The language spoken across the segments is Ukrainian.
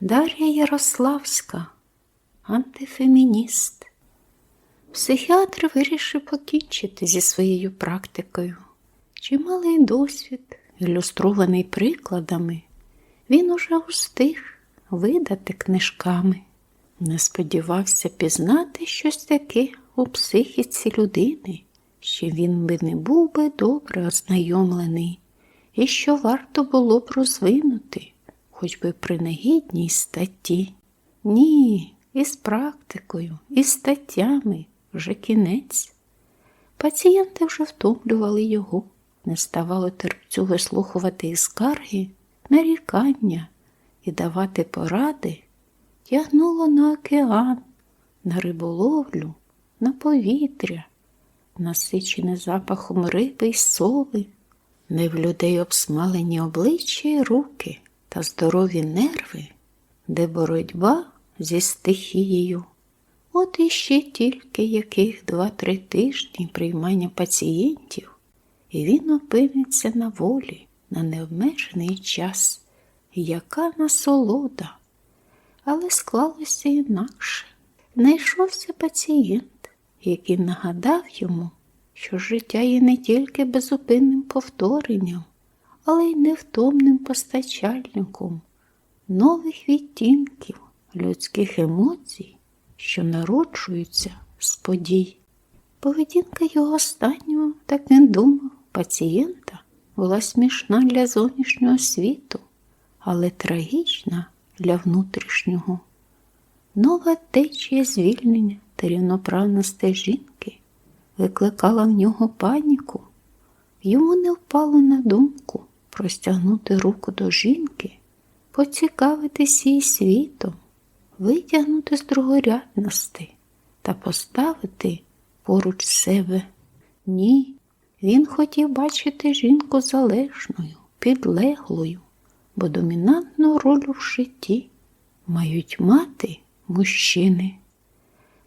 Дар'я Ярославська, антифемініст. Психіатр вирішив покінчити зі своєю практикою. Чималий досвід, ілюстрований прикладами, він уже устиг видати книжками. Не сподівався пізнати щось таке у психіці людини, що він би не був би добре ознайомлений, і що варто було б розвинути, хоч би при негідній статті. Ні, із практикою, і статтями вже кінець. Пацієнти вже втомлювали його, не ставало терпцю вислухувати і скарги, нарікання і давати поради, тягнуло на океан, на риболовлю, на повітря, насичене запахом риби й соли, не в людей обсмалені обличчя й руки та здорові нерви, де боротьба зі стихією. От іще тільки яких два-три тижні приймання пацієнтів, і він опиниться на волі на необмежений час. Яка насолода! Але склалося інакше. Знайшовся пацієнт, який нагадав йому, що життя є не тільки безупинним повторенням, але й невтомним постачальником нових відтінків людських емоцій, що народжуються з подій. Поведінка його останнього, так він думав, пацієнта була смішна для зовнішнього світу, але трагічна для внутрішнього. Нова течія звільнення та рівноправності жінки викликала в нього паніку. Йому не впало на думку простягнути руку до жінки, поцікавитись її світом, витягнути з другорядності та поставити поруч себе. Ні, він хотів бачити жінку залежною, підлеглою, бо домінантну роль у житті мають мати мужчини.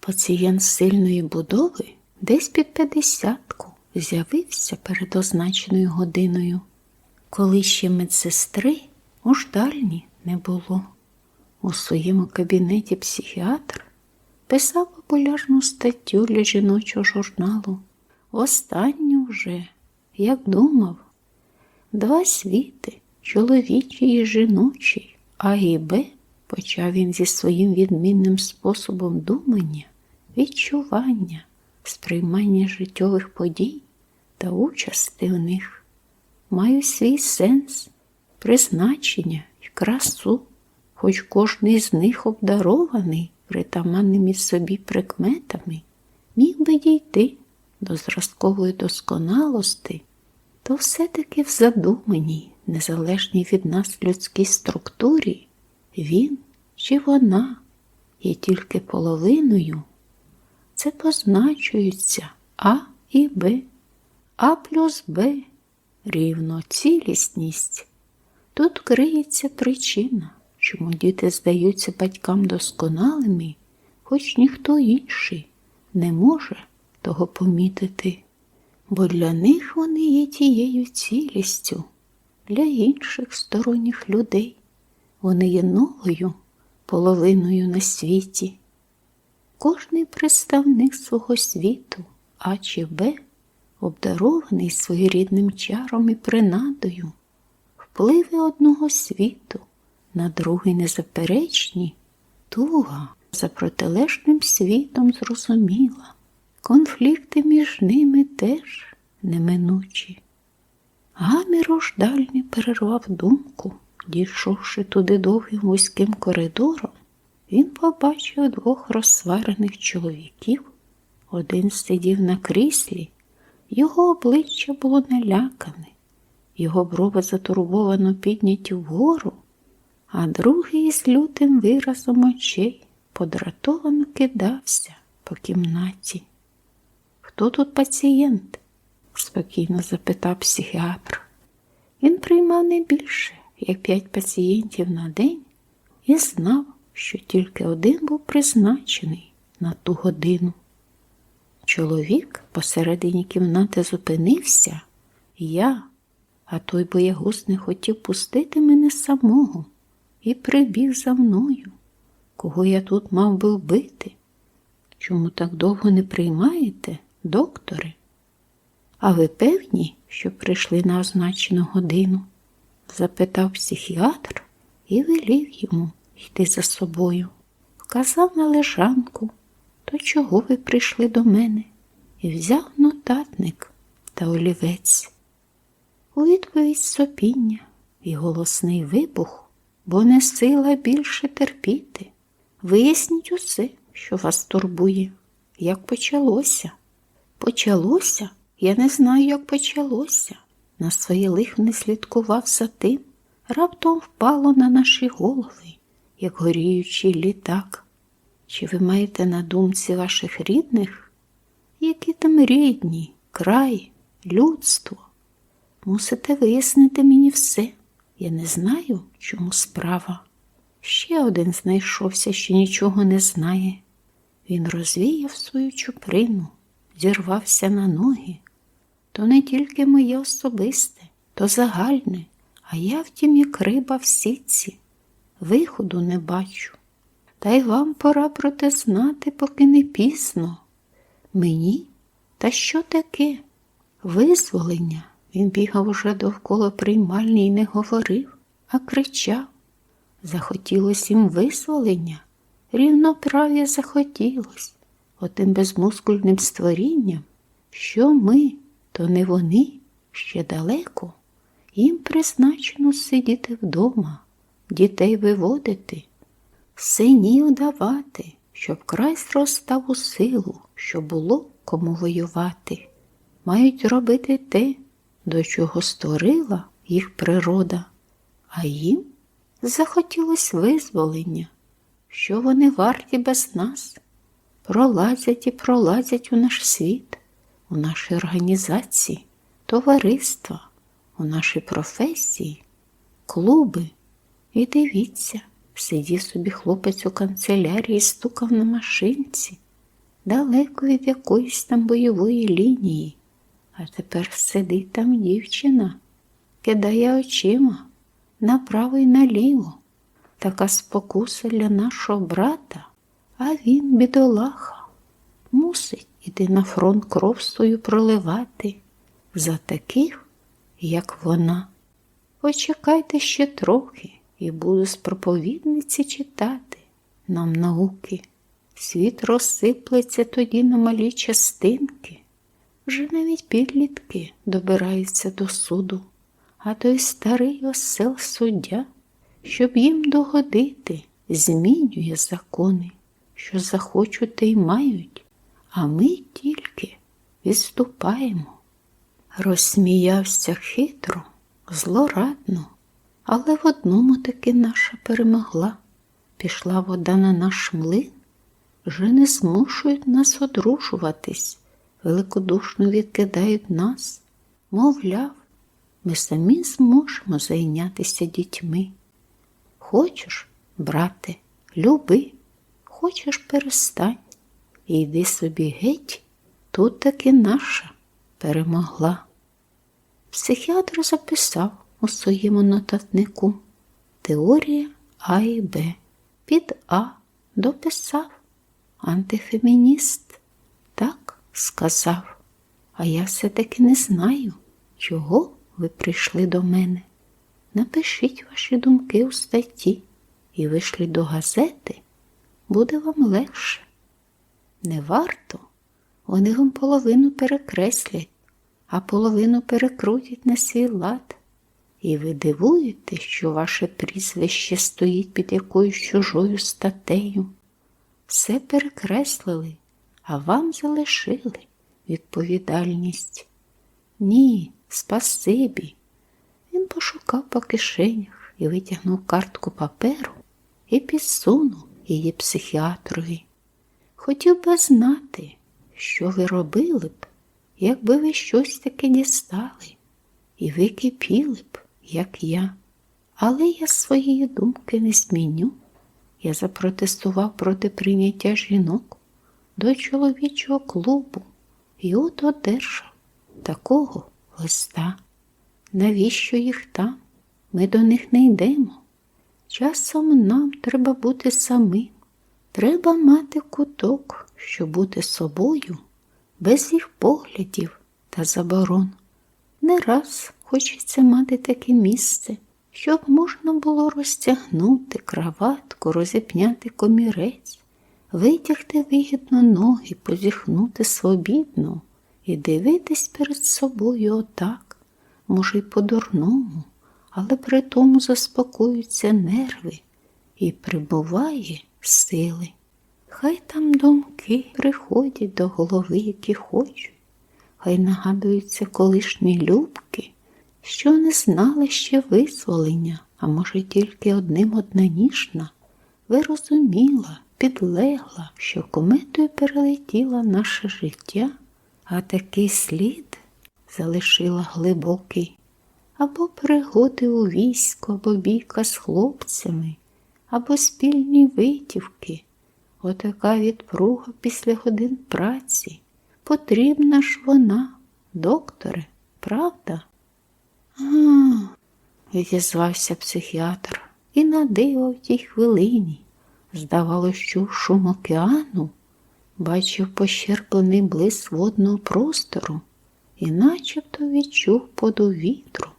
Пацієнт сильної будови десь під п'ятдесятку з'явився перед означеною годиною, коли ще медсестри у ждальні не було. У своєму кабінеті психіатр писав популярну статтю для жіночого журналу. Останню вже, як думав, два світи чоловічий і жіночий, А і Б, почав він зі своїм відмінним способом думання, відчування, сприймання життєвих подій та участи в них. Маю свій сенс, призначення і красу, хоч кожний з них обдарований притаманними собі прикметами, міг би дійти до зразкової досконалості, то все-таки в задуманій, незалежній від нас людській структурі, він чи вона є тільки половиною. Це позначується А і Б, А плюс Б рівно цілісність. Тут криється причина, чому діти здаються батькам досконалими, хоч ніхто інший не може того помітити, бо для них вони є тією цілістю, для інших сторонніх людей вони є новою половиною на світі. Кожний представник свого світу, А чи Б, обдарований своєрідним чаром і принадою, впливи одного світу на другий незаперечні, туга за протилежним світом зрозуміла. Конфлікти між ними теж неминучі. Гамір ождальний перервав думку, дійшовши туди довгим вузьким коридором, він побачив двох розсварених чоловіків. Один сидів на кріслі, його обличчя було налякане, його брови затурбовано підняті вгору, а другий з лютим виразом очей подратовано кидався по кімнаті. Хто тут пацієнт? спокійно запитав психіатр. Він приймав не більше, як п'ять пацієнтів на день, і знав, що тільки один був призначений на ту годину. Чоловік посередині кімнати зупинився, я, а той боягуз не хотів пустити мене самого і прибіг за мною. Кого я тут мав би вбити? Чому так довго не приймаєте, докторе? А ви певні, що прийшли на означену годину? запитав психіатр і велів йому йти за собою. Вказав на лежанку, то чого ви прийшли до мене? І взяв нотатник та олівець. У відповідь сопіння і голосний вибух, бо не сила більше терпіти. Виясніть усе, що вас турбує. Як почалося? Почалося? Я не знаю, як почалося. На своє лихо не слідкував за тим, раптом впало на наші голови, як горіючий літак. Чи ви маєте на думці ваших рідних? Які там рідні, край, людство? Мусите вияснити мені все. Я не знаю, чому справа. Ще один знайшовся, що нічого не знає. Він розвіяв свою чуприну, зірвався на ноги. То не тільки моє особисте, то загальне, а я втім, як риба в сітці. Виходу не бачу. Та й вам пора про те знати, поки не пізно. Мені? Та що таке? Визволення. Він бігав уже довкола приймальні і не говорив, а кричав. Захотілось їм визволення, рівноправ'я захотілось, отим безмускульним створінням, що ми, то не вони, ще далеко, їм призначено сидіти вдома, дітей виводити, синів давати, щоб край зростав у силу, щоб було кому воювати. Мають робити те, до чого створила їх природа, а їм захотілось визволення, що вони варті без нас, пролазять і пролазять у наш світ, у наші організації, товариства, у нашій професії, клуби. І дивіться, сидів собі хлопець у канцелярії, стукав на машинці, далеко від якоїсь там бойової лінії. А тепер сидить там дівчина, кидає очима направо й наліво. Така спокуса для нашого брата, а він, бідолаха, мусить іти на фронт кров свою проливати за таких, як вона. Почекайте ще трохи і буду з проповідниці читати нам науки. Світ розсиплеться тоді на малі частинки. Вже навіть підлітки добираються до суду, а той старий осел суддя, щоб їм догодити, змінює закони, що захочуть те й мають, а ми тільки відступаємо. Розсміявся хитро, злорадно, але в одному таки наша перемогла. Пішла вода на наш млин, вже не змушують нас одружуватись великодушно відкидають нас, мовляв, ми самі зможемо зайнятися дітьми. Хочеш, брате, люби, хочеш перестань, і йди собі геть, тут таки наша перемогла. Психіатр записав у своєму нотатнику теорія А і Б. Під А дописав антифемініст. Так сказав, а я все-таки не знаю, чого ви прийшли до мене. Напишіть ваші думки у статті і вийшли до газети, буде вам легше. Не варто, вони вам половину перекреслять, а половину перекрутять на свій лад. І ви дивуєте, що ваше прізвище стоїть під якоюсь чужою статтею. Все перекреслили а вам залишили відповідальність. Ні, спасибі. Він пошукав по кишенях і витягнув картку паперу і підсунув її психіатрові. Хотів би знати, що ви робили б, якби ви щось таке дістали, і ви кипіли б, як я. Але я своєї думки не зміню. Я запротестував проти прийняття жінок до чоловічого клубу і от одержав такого листа. Навіщо їх там? Ми до них не йдемо. Часом нам треба бути самим, треба мати куток, щоб бути собою, без їх поглядів та заборон. Не раз хочеться мати таке місце, щоб можна було розтягнути краватку, розіпняти комірець, витягти вигідно ноги, позіхнути свобідно і дивитись перед собою отак, може, й по-дурному, але при тому заспокоюються нерви і прибуває сили. Хай там думки приходять до голови, які хочуть, хай нагадуються колишні любки, що не знали ще визволення, а може, тільки одним одна ніжна, вирозуміла, підлегла, що кометою перелетіла наше життя, а такий слід залишила глибокий, або пригоди у війську, або бійка з хлопцями, або спільні витівки. Отака відпруга після годин праці. Потрібна ж вона, докторе, правда? Відізвався психіатр і на диво в тій хвилині. Здавалося, що шум океану бачив пощерплений блиск водного простору і начебто відчув поду вітру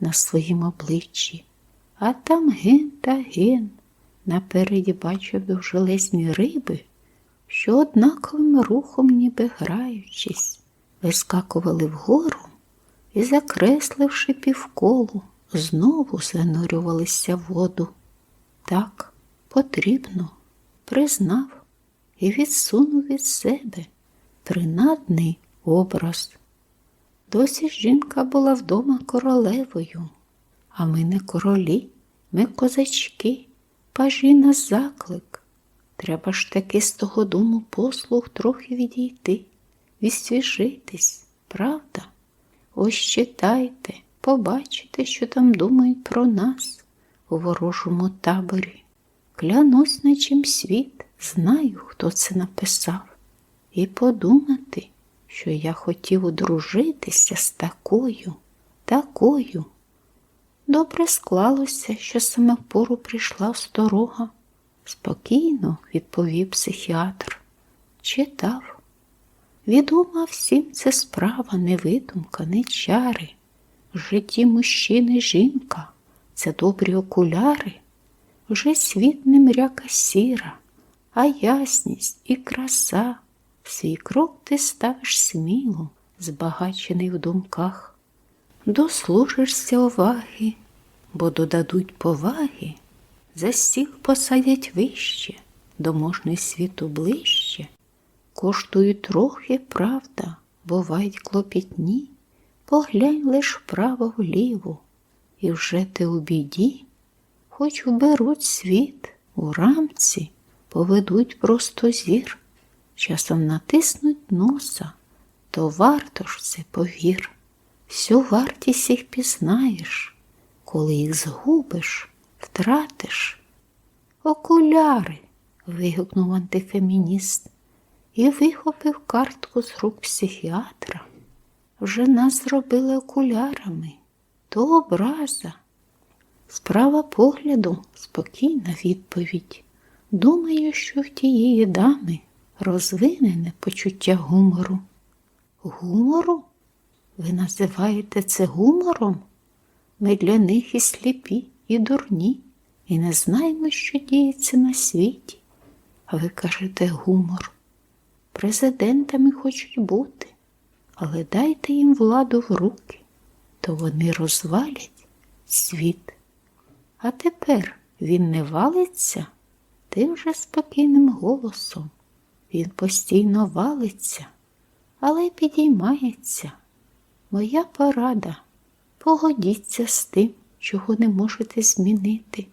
на своїм обличчі, а там ген та ген. Напереді бачив довжелезні риби, що однаковим рухом, ніби граючись, вискакували вгору і, закресливши півколу, знову занурювалися в воду. Так потрібно, признав і відсунув від себе принадний образ. Досі жінка була вдома королевою, а ми не королі, ми козачки, пажі на заклик. Треба ж таки з того дому послуг трохи відійти, відсвіжитись, правда? Ось читайте, побачите, що там думають про нас у ворожому таборі. Клянусь на чим світ, знаю, хто це написав, і подумати, що я хотів одружитися з такою, такою. Добре склалося, що саме в пору прийшла осторога. Спокійно, відповів психіатр. Читав. Відома всім це справа, не видумка, не чари. В житті мужчини жінка це добрі окуляри. Вже світ не мряка сіра, а ясність і краса. Свій крок ти ставиш сміло, збагачений в думках. Дослужишся уваги, бо додадуть поваги, за стіл посадять вище, до можний світу ближче. Коштують трохи, правда, бувають клопітні, поглянь лиш вправо вліво, і вже ти у біді, хоч вберуть світ у рамці, поведуть просто зір, часом натиснуть носа, то варто ж це повір. Всю вартість їх пізнаєш, коли їх згубиш, втратиш. Окуляри. вигукнув антифемініст і вихопив картку з рук психіатра. Вже нас зробили окулярами. То образа. Справа погляду, спокійна відповідь. Думаю, що в тієї дами розвинене почуття гумору. Гумору? Ви називаєте це гумором? Ми для них і сліпі, і дурні, і не знаємо, що діється на світі. А ви кажете гумор. Президентами хочуть бути, але дайте їм владу в руки, то вони розвалять світ. А тепер він не валиться тим же спокійним голосом. Він постійно валиться, але підіймається. Моя порада. Погодіться з тим, чого не можете змінити.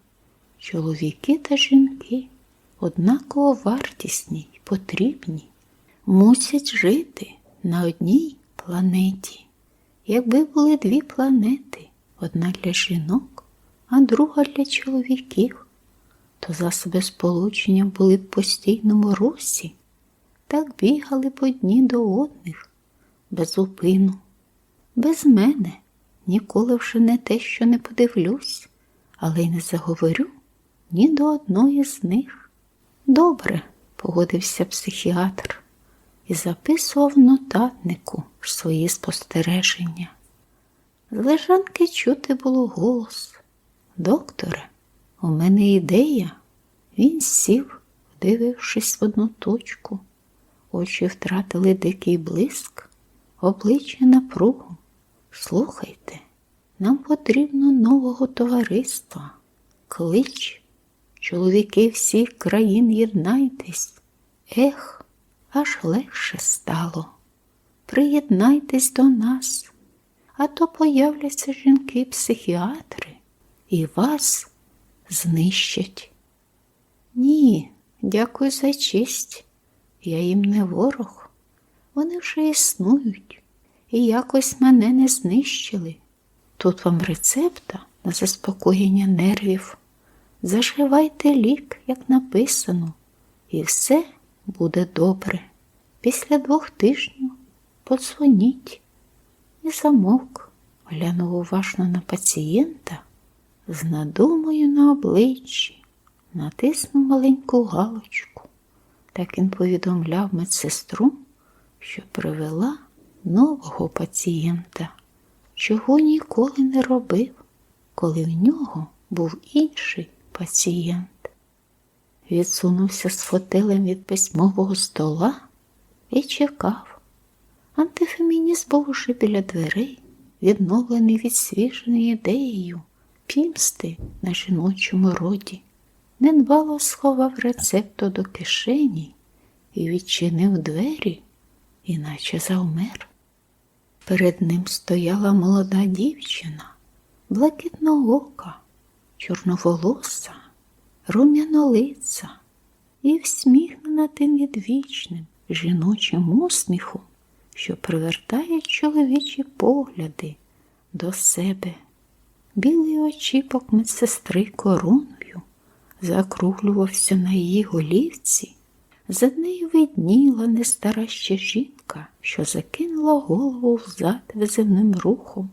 Чоловіки та жінки однаково вартісні й потрібні, мусять жити на одній планеті. Якби були дві планети, одна для жінок, а друга для чоловіків, то засоби сполучення були в постійному русі, так бігали б одні до одних, без упину. Без мене ніколи вже не те, що не подивлюсь, але й не заговорю, ні до одної з них. Добре, погодився психіатр і записував в нотатнику свої спостереження. З лежанки чути було голос. Докторе, у мене ідея. Він сів, вдивившись в одну точку. Очі втратили дикий блиск, обличчя напругу. Слухайте, нам потрібно нового товариства. Клич, чоловіки всіх країн єднайтесь. Ех, аж легше стало. Приєднайтесь до нас, а то появляться жінки-психіатри і вас знищать. Ні, дякую за честь. Я їм не ворог. Вони вже існують і якось мене не знищили. Тут вам рецепта на заспокоєння нервів. Заживайте лік, як написано, і все буде добре. Після двох тижнів подзвоніть. І замовк, глянув уважно на пацієнта, з надумою на обличчі, натиснув маленьку галочку. Так він повідомляв медсестру, що привела нового пацієнта, чого ніколи не робив, коли в нього був інший пацієнт. Відсунувся з фотелем від письмового стола і чекав. Антифемініст був уже біля дверей, відновлений від відсвіженою ідеєю пімсти на жіночому роді. Недбало сховав рецепту до кишені і відчинив двері, іначе завмер. Перед ним стояла молода дівчина, блакитноока, чорноволоса, рум'янолиця і всміхнена тим відвічним жіночим усміхом, що привертає чоловічі погляди до себе. Білий очіпок медсестри короною закруглювався на її голівці. За нею видніла нестара ще жінка, що закинула голову взад визивним рухом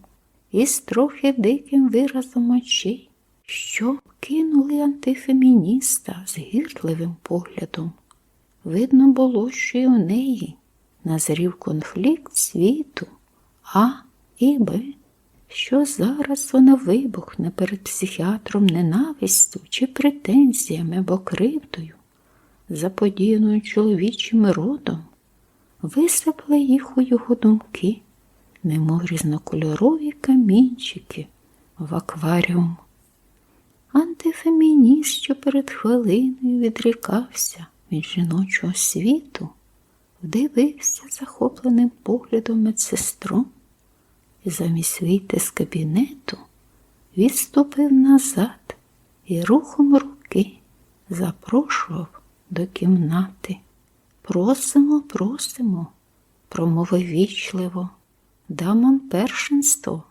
і з трохи диким виразом очей, що кинули антифемініста з гірливим поглядом. Видно було, що й у неї назрів конфлікт світу А і Б, що зараз вона вибухне перед психіатром ненавистю чи претензіями або кривдою, заподіяною чоловічим родом, висипла їх у його думки, немов різнокольорові камінчики в акваріум. Антифемініст, що перед хвилиною відрікався від жіночого світу, вдивився захопленим поглядом медсестру і замість вийти з кабінету відступив назад і рухом руки запрошував до кімнати. Просимо, просимо, промовив вічливо, дамам першинство.